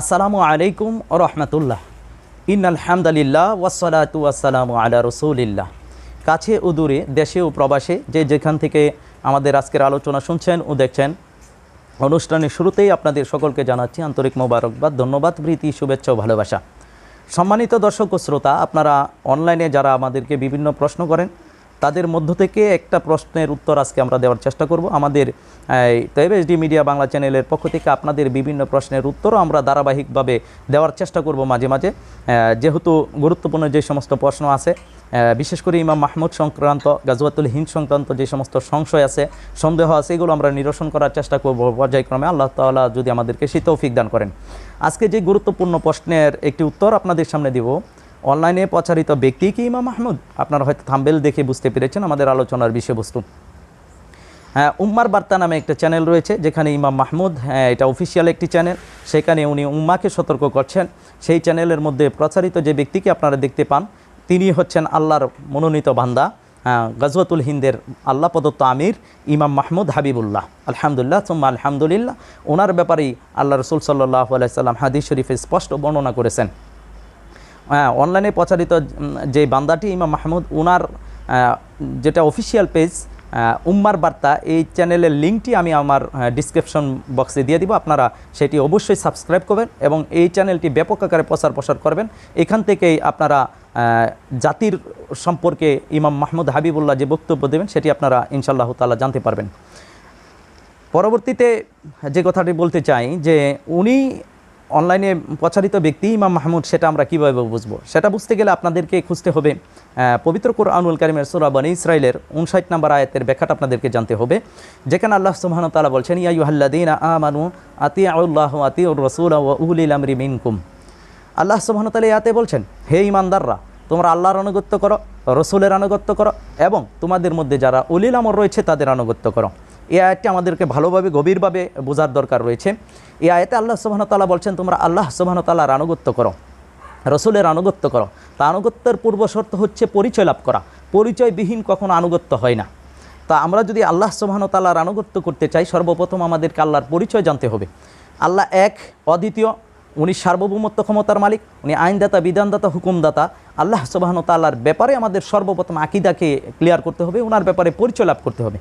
আসসালামু আলাইকুম রহমতুল্লাহ। ইন আলহামদুলিল্লাহ ওয়াসালাতু ওয়াসালামু আলা রসুলিল্লাহ। কাছে ও দূরে, দেশে ও প্রবাসে যে যেখান থেকে আমাদের আজকের আলোচনা শুনছেন ও দেখছেন, অনুষ্ঠানের শুরুতেই আপনাদের সকলকে জানাচ্ছি আন্তরিক মোবারকবাদ, ধন্যবাদ, প্রীতি, শুভেচ্ছা ও ভালোবাসা। সম্মানিত দর্শক ও শ্রোতা, আপনারা অনলাইনে যারা আমাদেরকে বিভিন্ন প্রশ্ন করেন তাদের মধ্য থেকে একটা প্রশ্নের উত্তর আজকে আমরা দেওয়ার চেষ্টা করব। আমাদের তৈবেসডি মিডিয়া বাংলা চ্যানেলের পক্ষ থেকে আপনাদের বিভিন্ন প্রশ্নের উত্তরও আমরা ধারাবাহিকভাবে দেওয়ার চেষ্টা করব মাঝে মাঝে। যেহেতু গুরুত্বপূর্ণ যে সমস্ত প্রশ্ন আছে বিশেষ করে ইমাম মাহমুদ সংক্রান্ত, গাজওয়াতুল হিন্দ সংক্রান্ত যে সমস্ত সংশয় আছে, সন্দেহ আছে, এগুলো আমরা নিরসন করার চেষ্টা করব পর্যায়ক্রমে। আল্লাহ তাআলা যদি আমাদেরকে সেই তৌফিক দান করেন। আজকে যে গুরুত্বপূর্ণ প্রশ্নের একটি উত্তর আপনাদের সামনে দিব অনলাইনে প্রচারিত ব্যক্তি কি ইমাম মাহমুদ আপনারা হয়তো থাম্বেল দেখে বুঝতে পেরেছেন আমাদের আলোচনার বিষয়বস্তু। হ্যাঁ উম্মার বার্তা নামে একটা চ্যানেল রয়েছে যেখানে ইমাম মাহমুদ হ্যাঁ এটা অফিসিয়াল একটি চ্যানেল। সেখানে উনি উম্মাকে সতর্ক করছেন। সেই চ্যানেলের মধ্যে প্রচারিত যে ব্যক্তিকে আপনারা দেখতে পান তিনি হচ্ছেন আল্লাহর মনোনীত বান্দা হ্যাঁ, গজওয়াতুল হিন্দের আল্লাহ প্রদত্ত আমির ইমাম মাহমুদ হাবিবুল্লাহ। আলহামদুলিল্লাহ সুম্মা আলহামদুলিল্লাহ। ওনার ব্যাপারেই আল্লাহ রসুল সাল্লাহ আলাইসাল্লাম হাদিস শরীফে স্পষ্ট বর্ণনা করেছেন। হ্যাঁ অনলাইনে প্রচারিত যে বান্দাটি ইমাম মাহমুদ, উনার যেটা অফিসিয়াল পেজ উম্মার বার্তা, এই চ্যানেলের লিঙ্কটি আমি আমার ডিসক্রিপশন বক্সে দিয়ে দিব। আপনারা সেটি অবশ্যই সাবস্ক্রাইব করবেন এবং এই চ্যানেলটি ব্যাপক আকারে প্রচার প্রসার করবেন। এখান থেকেই আপনারা জাতির সম্পর্কে ইমাম মাহমুদ হাবিবুল্লাহ যে বক্তব্য দেবেন, সেটি আপনারা ইনশাআল্লাহ তাআলা জানতে পারবেন। পরবর্তীতে যে কথাটি বলতে চাই, যে উনি অনলাইনে প্রচারিত ব্যক্তি ইমাম মাহমুদ, সেটা আমরা কীভাবে বুঝব? সেটা বুঝতে গেলে আপনাদেরকে খুঁজতে হবে পবিত্র কোরআনুল কারিমের সুরা বনি ইসরায়েলের উনষাট নম্বর আয়াতের ব্যাখ্যাটা আপনাদেরকে জানতে হবে, যেখানে আল্লাহ সুবহানাহু তালা বলছেন, ইয়া ইউহাল্লাদিন আমানু আতি আউল্লাহ আতি রসুল উলিল আমরি মিনকুম। আল্লাহ সুবহানাহু তালা ইয়াতে বলছেন, হে ইমানদাররা তোমরা আল্লাহর আনুগত্য করো, রসুলের আনুগত্য করো এবং তোমাদের মধ্যে যারা উলিল আমর রয়েছে তাদের আনুগত্য করো। এই আয়াতটি আমাদেরকে ভালোভাবে, গভীরভাবে বোঝার দরকার রয়েছে। এই আয়াতে আল্লাহ সোহানতাল্লাহ বলছেন, তোমরা আল্লাহ সুবহানাহু তাআলার আনুগত্য করো, রসুলের আনুগত্য করো। তা আনুগত্যের পূর্বশর্ত হচ্ছে পরিচয় লাভ করা। পরিচয়বিহীন কখনো আনুগত্য হয় না। তা আমরা যদি আল্লাহ সুবহানাহু তাআলার আনুগত্য করতে চাই, সর্বপ্রথম আমাদেরকে আল্লাহর পরিচয় জানতে হবে। আল্লাহ এক, অদ্বিতীয় উনি সার্বভৌমত্ব ক্ষমতার মালিক, উনি আইনদাতা, বিধানদাতা, হুকুমদাতা। আল্লাহ সুবাহন তাল্লার ব্যাপারে আমাদের সর্বপ্রথম আকিদাকে ক্লিয়ার করতে হবে ওনার ব্যাপারে পরিচয় লাভ করতে হবে।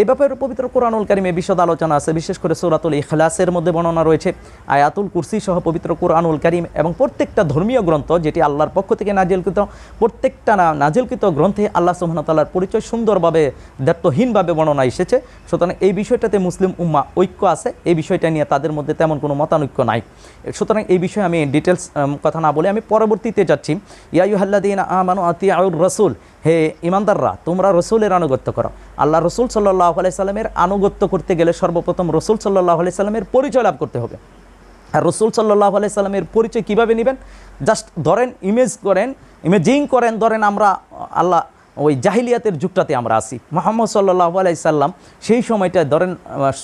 এই ব্যাপারে পবিত্র কোরআনুল কারিমে বিশদ আলোচনা আছে, বিশেষ করে সৌরাতুল ইখলাসের মধ্যে বর্ণনা রয়েছে। আয়াতুল কুরসি সহ পবিত্র কোরআনুল কারিম এবং প্রত্যেকটা ধর্মীয় গ্রন্থ যেটি আল্লাহর পক্ষ থেকে নাজিলকৃত, প্রত্যেকটা নাজিলকৃত গ্রন্থে আল্লাহ সুবহানাহু তাআলার পরিচয় সুন্দরভাবে দায়িত্বহীনভাবে বর্ণনা এসেছে। সুতরাং এই বিষয়টাতে মুসলিম উম্মা ঐক্য আছে, এই বিষয়টা নিয়ে তাদের মধ্যে তেমন কোনো মতানৈক্য নাই। সুতরাং এই বিষয়ে আমি ডিটেলস কথা না বলে আমি পরবর্তীতে যাচ্ছি। ইয়াইহাল্লাদিন আমানু আতি আউর রসুল, হে ইমানদাররা, তোমরা রসুলের আনুগত্য করো। আল্লাহ রসুল সাল্লাহ আলাইসাল্লামের আনুগত্য করতে গেলে সর্বপ্রথম রসুল সাল্লাহ আলাইসাল্লামের পরিচয় লাভ করতে হবে। আর রসুল সাল্লাহ আলাইসাল্লামের পরিচয় কীভাবে নেবেন? জাস্ট ধরেন ইমেজ করেন ইমেজিং করেন, ধরেন আমরা, আল্লাহ, ওই জাহিলিয়াতের যুগটাতে আমরা আসি মোহাম্মদ সাল্লাহ আলাইসাল্লাম সেই সময়টায় ধরেন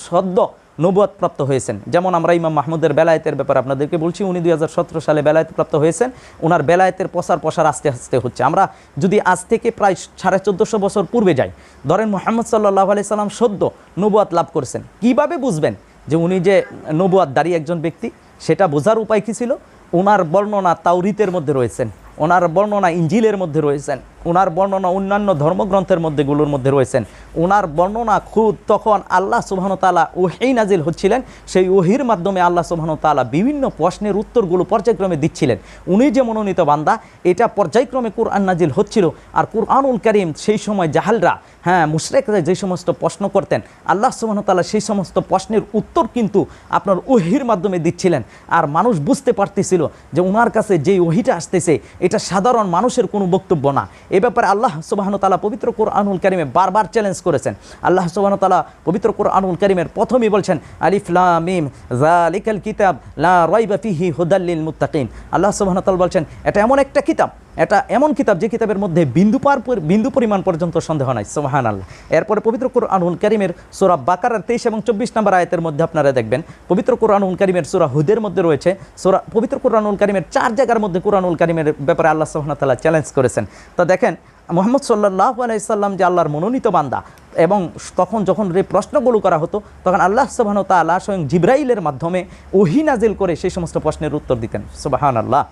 সদ্য নবুয়াত প্রাপ্ত হয়েছেন। যেমন আমরা ইমাম মাহমুদের বেলায়েতের ব্যাপারে আপনাদেরকে বলছি, উনি দু হাজার সতেরো সালে বেলায়েত প্রাপ্ত হয়েছেন ওনার বেলায়েতের প্রসার প্রসার আস্তে আস্তে হচ্ছে। আমরা যদি আজ থেকে প্রায় সাড়ে চোদ্দোশো বছর পূর্বে যাই, ধরেন মোহাম্মদ সাল্লাহ আলি সাল্লাম সদ্য নবুয়াত লাভ করেছেন, কীভাবে বুঝবেন যে উনি যে নবুয়াত দাঁড়িয়ে একজন ব্যক্তি? সেটা বোঝার উপায় কী ছিল? ওনার বর্ণনা তাওরিতের মধ্যে রয়েছেন ওনার বর্ণনা ইঞ্জিলের মধ্যে রয়েছেন ওনার বর্ণনা অন্যান্য ধর্মগ্রন্থের মধ্যেগুলোর মধ্যে রয়েছেন। ওনার বর্ণনা খুদ তখন আল্লাহ সুবহান তালা ওহেই নাজিল হচ্ছিলেন। সেই ওহির মাধ্যমে আল্লাহ সুবহান তালা বিভিন্ন প্রশ্নের উত্তরগুলো পর্যায়ক্রমে দিচ্ছিলেন। উনি যে মনোনীত বান্দা, এটা পর্যায়ক্রমে কোরআন নাজিল হচ্ছিল আর কোরআনুল করিম সেই সময় জাহালরা হ্যাঁ মুশরেকরা যে সমস্ত প্রশ্ন করতেন, আল্লাহ সুবহান তালা সেই সমস্ত প্রশ্নের উত্তর কিন্তু আপনার ওহির মাধ্যমে দিচ্ছিলেন। আর মানুষ বুঝতে পারতেছিল যে ওনার কাছে যেই ওহিটা আসতেছে, এটা সাধারণ মানুষের কোনো বক্তব্য না। এ ব্যাপারে আল্লাহ সুবাহন তালা পবিত্র কোরআনুল করিমে বারবার চ্যালেঞ্জ করেছেন। আল্লাহ সুবাহন তালা পবিত্র কোরআনুল করিমের প্রথমেই বলছেন আলিফলামিম জালিকাল কিতাব, লা রাইবা ফিহি হুদাল্লিল মুত্তাকিন। আল্লাহ সুবাহন তালা বলছেন, এটা এমন একটা কিতাব এটা এমন কিতাব যে কিতাবের মধ্যে বিন্দু পার বিন্দু পরিমাণ পর্যন্ত সন্দেহ নাই সোহান আল্লাহ এরপরে পবিত্র কোরআনুল কারিমের সুরা বাকারার তেইশ এবং চব্বিশ নম্বর আয়তের মধ্যে আপনারা দেখবেন, পবিত্র কোরআনুল কারিমের সুরা হুদের মধ্যে রয়েছে, সুরা পবিত্র কোরআনুল কারিমের চার জায়গার মধ্যে কোরআনুল কারিমের ব্যাপারে আল্লাহ সোহান তাল্লাহ চ্যালেঞ্জ করেছেন। তো দেখেন, মোহাম্মদ সাল্লাহ আলাইসাল্লাম যে আল্লাহর মনোনীত বান্দা এবং তখন যখন যে প্রশ্নগুলো করা হতো, তখন আল্লাহ সুবাহন তাল্লাহ স্বয়ং জিব্রাইলের মাধ্যমে ওহি নাজিল করে সেই সমস্ত প্রশ্নের উত্তর দিতেন সুবাহান আল্লাহ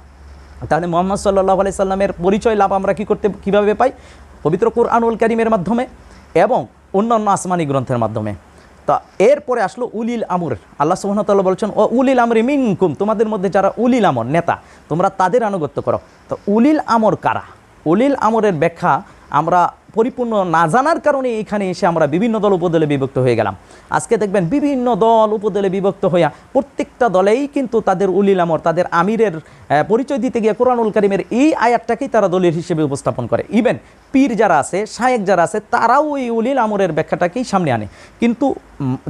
তাহলে মোহাম্মদ সাল্লাহ আলাই সাল্লামের পরিচয় লাভ আমরা কী করতে কীভাবে পাই? পবিত্র কুরআনুল করিমের মাধ্যমে এবং অন্যান্য আসমানি গ্রন্থের মাধ্যমে। তা এরপরে আসলো উলিল আমর। আল্লাহ সুবহানাহু বলছেন, ও উলিল আমরি মিনকুম তোমাদের মধ্যে যারা উলিল আমর, নেতা, তোমরা তাদের আনুগত্য করো। তো উলিল আমর কারা? উলিল আমরের ব্যাখ্যা আমরা পরিপূর্ণ না জানার কারণে এখানে এসে আমরা বিভিন্ন দল উপদলে বিভক্ত হয়ে গেলাম। আজকে দেখবেন বিভিন্ন দল উপদলে বিভক্ত হইয়া প্রত্যেকটা দলেই কিন্তু তাদের উলিল আমর, তাদের আমিরের পরিচয় দিতে গিয়ে কোরআনুল করিমের এই আয়াতটাকেই তারা দলের হিসেবে উপস্থাপন করে। ইভেন পীর যারা আছে, শায়েক যারা আছে, তারাও এই উলিল আমরের ব্যাখ্যাটাকেই সামনে আনে। কিন্তু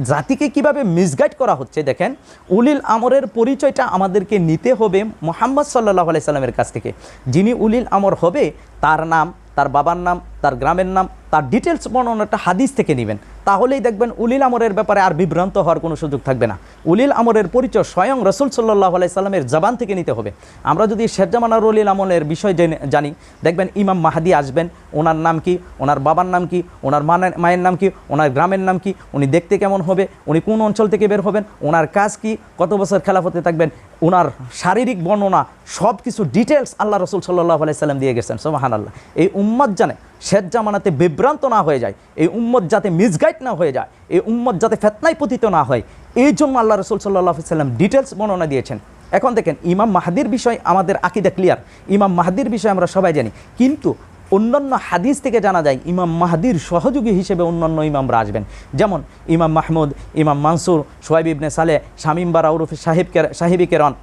জাতিকে কীভাবে মিসগাইড করা হচ্ছে দেখেন, উলিল আমরের পরিচয়টা আমাদেরকে নিতে হবে মোহাম্মদ সাল্লাহ আলাইসাল্লামের কাছ থেকে। যিনি উলিল আমর হবে, তার নাম, তার বাবার নাম তার গ্রামের নাম, তার ডিটেলস বর্ণনাটা হাদিস থেকে নেবেন। তাহলেই দেখবেন উলিল আমরের ব্যাপারে আর বিভ্রান্ত হওয়ার কোনো সুযোগ থাকবে না। উলিল আমরের পরিচয় স্বয়ং রসুল সাল্লাহ আলাইসাল্লামের জবান থেকে নিতে হবে। আমরা যদি শেরজামানার উলিল আমলের বিষয় জেনে দেখবেন ইমাম মাহাদি আসবেন, ওনার নাম কি, ওনার বাবার নাম কি, ওনার মায়ের নাম কি, ওনার গ্রামের নাম কি, উনি দেখতে কেমন হবে, উনি কোন অঞ্চল থেকে বের হবেন, ওনার কাজ কি, কত বছর খেলাফতে থাকবেন ওনার শারীরিক বর্ণনা সব কিছু ডিটেলস আল্লাহ রসুল সাল্লাহ আলাইসাল্লাম দিয়ে গেছেন সোমাহান আল্লাহ এই উম্মত জানে শেষ জামানাতে বিভ্রান্ত না হয়ে যায়, এই উম্মত যাতে মিসগাইড না হয়ে যায়, এই উম্মত যাতে ফেতনায় পতিত না হয়, এই জন্য আল্লাহ রসুল সাল্লাহ সাল্লাম ডিটেলস বর্ণনা দিয়েছেন। এখন দেখেন, ইমাম মাহাদির বিষয় আমাদের আকিদা ক্লিয়ার ইমাম মাহাদির বিষয় আমরা সবাই জানি, কিন্তু অন্যান্য হাদিস থেকে জানা যায়, ইমাম মাহাদির সহযোগী হিসেবে অন্যান্য ইমামরা আসবেন। যেমন, ইমাম মাহমুদ, ইমাম মানসুর সোয়াইব ইবনে সালে, শামিম বারা সাহেব সাহেবি কেরন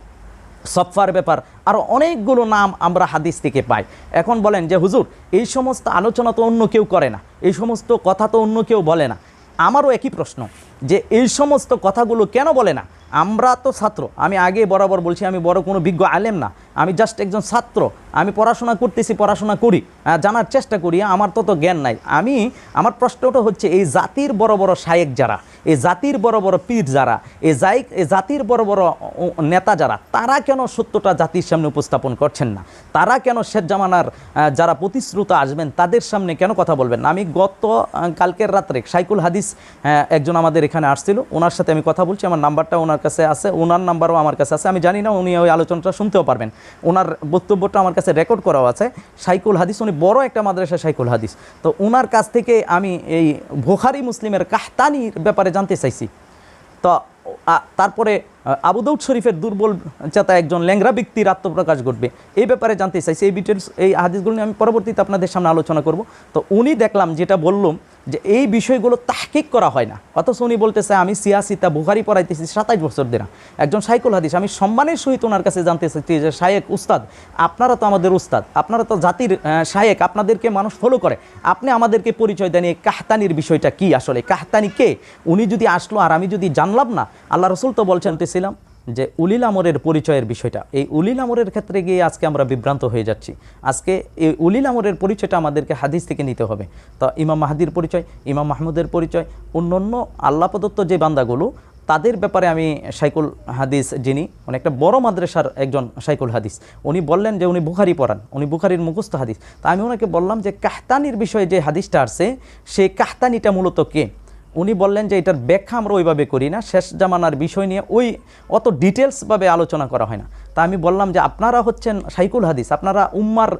সফার ব্যাপার আরও অনেকগুলো নাম আমরা হাদিস থেকে পাই। এখন বলেন যে, হুজুর, এই সমস্ত আলোচনা তো অন্য কেউ করে না, এই সমস্ত কথা তো অন্য কেউ বলে না। আমারও একই প্রশ্ন, যে এই সমস্ত কথাগুলো কেন বলে না? আমরা তো ছাত্র। আমি আগে বরাবর বলছি, আমি বড় কোনো বিজ্ঞ আলেম না। আমি জাস্ট একজন ছাত্র। আমি পড়াশোনা করতেছি, পড়াশোনা করি জানার চেষ্টা করি, আমার তত জ্ঞান নাই। আমি, আমার প্রশ্নটা হচ্ছে, এই জাতির বড় বড় শায়েক যারা, এই জাতির বড় বড় পীর যারা, এই যাই এই জাতির বড় বড় নেতা যারা, তারা কেন সত্যটা জাতির সামনে উপস্থাপন করছেন না? তারা কেন শেখ জামানার যারা প্রতিশ্রুত আসবেন, তাদের সামনে কেন কথা বলবেন আমি গত কালকের রাত্রে সাইকুল হাদিস একজন আমাদের এখানে আসছিল, ওনার সাথে আমি কথা বলছি, আমার নাম্বারটা ওনার কাছে আছে ওনার নাম্বারও আমার কাছে আছে। আমি জানি না উনি ওই আলোচনাটা শুনতেও পারবেন। ওনার বক্তব্যটা আমার কাছে রেকর্ড করাও আছে সাইকুল হাদিস। উনি বড় একটা মাদ্রাসা সাইকুল হাদিস। তো ওনার কাছ থেকে আমি এই ভোখারি মুসলিমের কাহতানির ব্যাপারে জানতে চাইছি। তো তারপরে আ, আবু শরীফের দুর্বল চেতা একজন ল্যাংরা ব্যক্তির আত্মপ্রকাশ ঘটবে। এই ব্যাপারে জানতে চাইছি এই ডিটেলস এই হাদিসগুলো নিয়ে আমি পরবর্তীতে আপনাদের সামনে আলোচনা করব। তো উনি দেখলাম যেটা বললাম যে এই বিষয়গুলো তাহকিক করা হয় না। অথচ উনি বলতেছে, আমি সিয়াসিতা বুখারি পড়াইতেছি সাতাইশ বছর দিনা একজন সাইকুল হাদিস, আমি সম্মানের সহিত ওনার কাছে জানতে চাইছি যে শায়েক উস্তাদ, আপনারা তো আমাদের উস্তাদ, আপনারা তো জাতির শায়েক, আপনাদেরকে মানুষ ফলো করে। আপনি আমাদেরকে পরিচয় দেন, এই কাহতানির বিষয়টা কি আসলে? কাহতানি কে? উনি যদি আসলো আর আমি যদি জানলাম না, আল্লাহ রসুল তো বলছেন তেছিলাম যে উলিল আমরের পরিচয়ের বিষয়টা। এই উলিল আমরের ক্ষেত্রে গিয়ে আজকে আমরা বিভ্রান্ত হয়ে যাচ্ছি। আজকে এই উলিল আমরের পরিচয়টা আমাদেরকে হাদিস থেকে নিতে হবে। তো ইমাম মাহাদির পরিচয়, ইমাম মাহমুদের পরিচয় অন্য অন্য আল্লাহ প্রদত্ত যে বান্দাগুলো, তাদের ব্যাপারে আমি সাইকুল হাদিস যিনি, উনি একটা বড় মাদ্রাসার একজন সাইকুল হাদিস। উনি বললেন যে উনি বুখারি পড়ান, উনি বুখারির মুখস্থ হাদিস। তা আমি ওনাকে বললাম যে কাহতানির বিষয়ে যে হাদিসটা আসছে সেই কাহতানিটা মূলত কে? উনি বললেন যে এটার ব্যাখ্যা আমরা ওইভাবে করি না। শেষ জামানার বিষয় নিয়ে ওই অত ডিটেলসভাবে আলোচনা করা হয় না। তা আমি বললাম যে আপনারা হচ্ছেন সাইকুল হাদিস, আপনারা উম্মার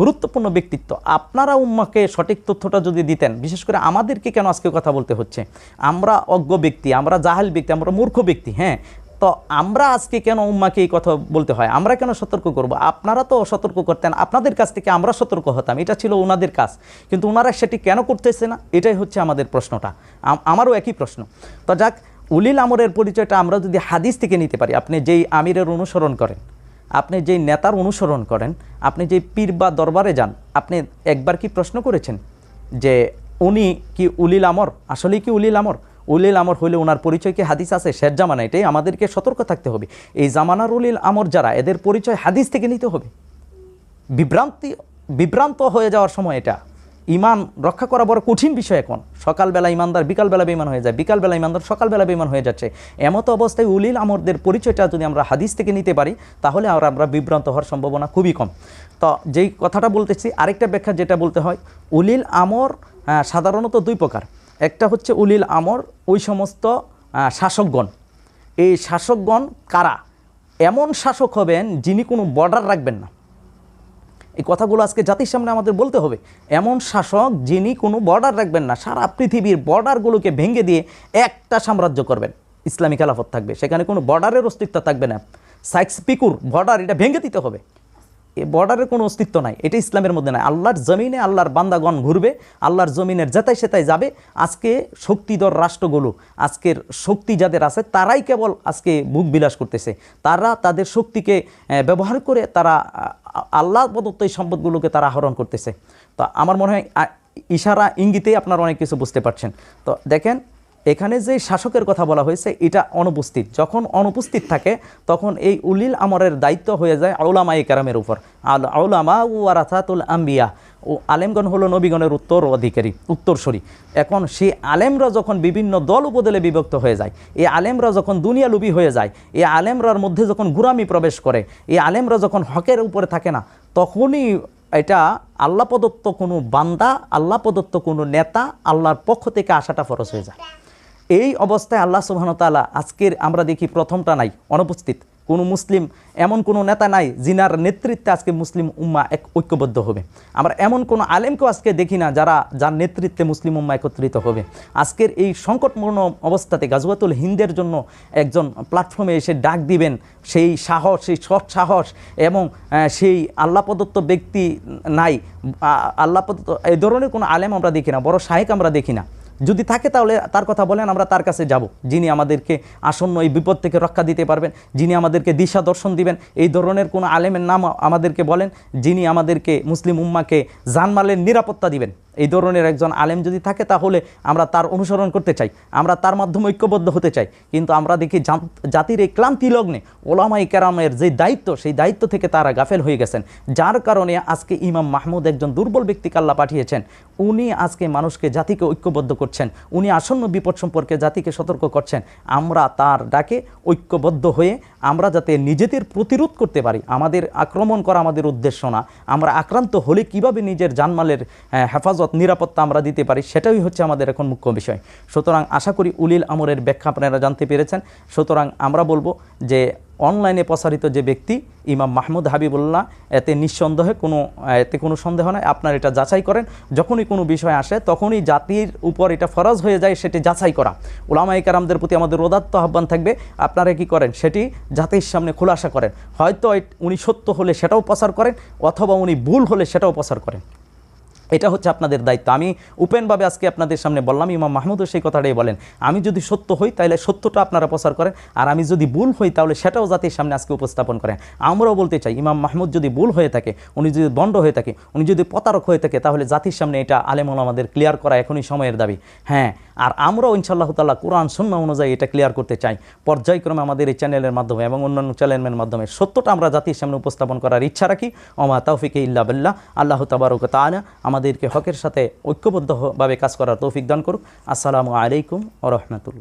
গুরুত্বপূর্ণ ব্যক্তিত্ব। আপনারা উম্মাকে সঠিক তথ্যটা যদি দিতেন, বিশেষ করে আমাদেরকে কেন আজকে কথা বলতে হচ্ছে? আমরা অজ্ঞ ব্যক্তি, আমরা জাহাল ব্যক্তি, আমরা মূর্খ ব্যক্তি হ্যাঁ? তো আমরা আজকে কেন উম্মাকে এই কথা বলতে হয়? আমরা কেন সতর্ক করব? আপনারা তো সতর্ক করতেন, আপনাদের কাছ থেকে আমরা সতর্ক হতাম, এটা ছিল ওনাদের কাজ। কিন্তু ওনারা সেটি কেন করতেছে না? এটাই হচ্ছে আমাদের প্রশ্নটা। আমারও একই প্রশ্ন। তো যাক, উলিল আমরের পরিচয়টা আমরা যদি হাদিস থেকে নিতে পারি, আপনি যেই আমিরের অনুসরণ করেন, আপনি যেই নেতার অনুসরণ করেন, আপনি যেই পীর বা দরবারে যান, আপনি একবার কি প্রশ্ন করেছেন যে উনি কি উলিল আমর? আসলেই কি উলিল আমর? উলিল আমর হইলে ওনার পরিচয় কি হাদিস আছে, শেষ জামানা এটাই। আমাদেরকে সতর্ক থাকতে হবে। এই জামানার উলিল আমর যারা, এদের পরিচয় হাদিস থেকে নিতে হবে। বিভ্রান্তি, বিভ্রান্ত হয়ে যাওয়ার সময় এটা। ইমান রক্ষা করা বড় কঠিন বিষয় এখন। সকালবেলা ইমানদার, বিকালবেলা বেমান হয়ে যায়। বিকালবেলা ইমানদার সকালবেলা বেমান হয়ে যাচ্ছে। এমত অবস্থায় উলিল আমরদের পরিচয়টা যদি আমরা হাদিস থেকে নিতে পারি, তাহলে আর আমরা বিভ্রান্ত হওয়ার সম্ভাবনা খুবই কম। তো যেই কথাটা বলতেছি, আরেকটা ব্যাখ্যা যেটা বলতে হয়, উলিল আমর সাধারণত দুই প্রকার। একটা হচ্ছে উলিল আমর, ওই সমস্ত শাসকগণ। এই শাসকগণ কারা? এমন শাসক হবেন যিনি কোনো বর্ডার রাখবেন না। এই কথাগুলো আজকে জাতির সামনে আমাদের বলতে হবে। এমন শাসক যিনি কোনো বর্ডার রাখবেন না, সারা পৃথিবীর বর্ডারগুলোকে ভেঙে দিয়ে একটা সাম্রাজ্য করবেন। ইসলামী খেলাফত থাকবে, সেখানে কোনো বর্ডারের অস্তিত্ব থাকবে না। সাইক্স পিকুর বর্ডার এটা ভেঙে দিতে হবে। বর্ডারের কোনো অস্তিত্ব নাই, এটা ইসলামের মধ্যে নাই। আল্লাহর জমিনে আল্লাহর বান্দাগণ ঘুরবে, আল্লাহর জমিনের যেতাই সেতাই যাবে, আজকে শক্তিধর রাষ্ট্রগুলো, আজকের শক্তি যাদের আছে, তারাই কেবল আজকে বুক বিলাস করতেছে। তারা তাদের শক্তিকে ব্যবহার করে তারা আল্লাহ প্রদত্ত এই সম্পদগুলোকে তারা আহরণ করতেছে। তো আমার মনে হয় ইশারা, ইঙ্গিতেই আপনারা অনেক কিছু বুঝতে পারছেন। তো দেখেন এখানে যে শাসকের কথা বলা হয়েছে, এটা অনুপস্থিত। যখন অনুপস্থিত থাকে, তখন এই উলিল আমরের দায়িত্ব হয়ে যায় আউলামা কারামের উপর। আল আউলামা ও আরাথাতুল আম্বিয়া। ও আলেমগণ হলো নবীগণের উত্তর অধিকারী, উত্তরসূরি। এখন সেই আলেমরা যখন বিভিন্ন দল উপদলে বিভক্ত হয়ে যায়, এই আলেমরা যখন দুনিয়া লুবি হয়ে যায়, এই আলেমরার মধ্যে যখন গুরামি প্রবেশ করে, এই আলেমরা যখন হকের উপরে থাকে না, তখনই এটা আল্লাহ প্রদত্ত কোনো বান্দা আল্লাহ প্রদত্ত কোনো নেতা আল্লাহর পক্ষ থেকে আসাটা ফরজ হয়ে যায়। এই অবস্থায় আল্লাহ সুবাহতালা আজকের আমরা দেখি প্রথমটা নাই, অনুপস্থিত। কোনো মুসলিম, এমন কোনো নেতা নাই যিনার নেতৃত্বে আজকে মুসলিম উম্মা এক ঐক্যবদ্ধ হবে। আমরা এমন কোনো আলেমকেও আজকে দেখি না যারা, যার নেতৃত্বে মুসলিম উম্মা একত্রিত হবে। আজকের এই সংকটপূর্ণ অবস্থাতে গাজওয়াতুল হিন্দের জন্য একজন প্ল্যাটফর্মে এসে ডাক দিবেন, সেই সাহস, সেই সৎ সাহস এবং সেই আল্লাহ প্রদত্ত ব্যক্তি নাই। আল্লাহ প্রদত্ত, এই ধরনের কোনো আলেম আমরা দেখি না, বড় শাহেক আমরা দেখি না। যদি থাকে তাহলে তার কথা বলেন, আমরা তার কাছে যাব। যিনি আমাদেরকে আসন্ন এই বিপদ থেকে রক্ষা দিতে পারবেন, যিনি আমাদেরকে দিশা দর্শন দিবেন, এই ধরনের কোনো আলেমের নাম আমাদেরকে বলেন, যিনি আমাদেরকে মুসলিম উম্মাকে জানমালের নিরাপত্তা দিবেন। এই ধরনের একজন আলেম যদি থাকে তাহলে আমরা তার অনুসরণ করতে চাই, আমরা তার মাধ্যমে ঐক্যবদ্ধ হতে চাই। কিন্তু আমরা দেখি জাতির এই ক্লান্তি লগ্নে ওলামাই কেরামের যে দায়িত্ব, সেই দায়িত্ব থেকে তারা গাফেল হয়ে গেছেন। যার কারণে আজকে ইমাম মাহমুদ একজন দুর্বল ব্যক্তিকে আল্লাহ পাঠিয়েছেন। উনি আজকে মানুষকে জাতিকে ঐক্যবদ্ধ করছেন। উনি আসন্ন বিপদ সম্পর্কে জাতিকে সতর্ক করছেন। আমরা তার ডাকে ঐক্যবদ্ধ হয়ে আমরা যাতে নিজেদের প্রতিরোধ করতে পারি। আমাদের আক্রমণ করা আমাদের উদ্দেশ্য না। আমরা আক্রান্ত হলে কীভাবে নিজের জানমালের হেফাজত, নিরাপত্তা আমরা দিতে পারি, সেটাই হচ্ছে আমাদের এখন মুখ্য বিষয়। সুতরাং আশা করি উলিল আমরের ব্যাখ্যা আপনারা জানতে পেরেছেন। সুতরাং আমরা বলব যে অনলাইনে প্রসারিত যে ব্যক্তি, ইমাম মাহমুদ হাবিবুল্লাহ, এতে নিঃসন্দেহে কোনো, এতে কোনো সন্দেহ নয় আপনার এটা যাচাই করেন। যখনই কোনো বিষয় আসে, তখনই জাতির উপর এটা ফরজ হয়ে যায় সেটি যাচাই করা। ওলামাই কারামদের প্রতি আমাদের রোদাত্ত আহ্বান থাকবে, আপনারা কি করেন? সেটি জাতির সামনে খোলাসা করেন। হয়তো উনি সত্য হলে সেটাও প্রচার করেন, অথবা উনি ভুল হলে সেটাও প্রচার করেন। এটা হচ্ছে আপনাদের দায়িত্ব। আমি উপেনভাবে আজকে আপনাদের সামনে বললাম, ইমাম মাহমুদও সেই কথাটাই বলেন, আমি যদি সত্য হই তাহলে সত্যটা আপনারা প্রচার করেন, আর আমি যদি ভুল হই তাহলে সেটাও জাতির সামনে আজকে উপস্থাপন করেন। আমরাও বলতে চাই, ইমাম মাহমুদ যদি ভুল হয়ে থাকে, উনি যদি দণ্ড হয়ে থাকে, উনি যদি প্রতারক হয়ে থাকে, তাহলে জাতির সামনে এটা আলেমন আমাদের ক্লিয়ার করা এখনই সময়ের দাবি। হ্যাঁ আর আমরাও ইনশাল্লাহ তাল্লাহ কোরআন শূন্য অনুযায়ী এটা ক্লিয়ার করতে চাই। পর্যায়ক্রমে আমাদের এই চ্যানেলের মাধ্যমে এবং অন্যান্য চ্যানেলের মাধ্যমে সত্যটা আমরা জাতির সামনে উপস্থাপন করার ইচ্ছা রাখি। অমা তৌফিকে ইল্লা বিল্লাহ। আল্লাহ তাবারক তানা আমাদেরকে হকের সাথে ঐক্যবদ্ধভাবে কাজ করার তৌফিক দান করুক। আসসালামু আলাইকুম ও রহমতুল্লাহ।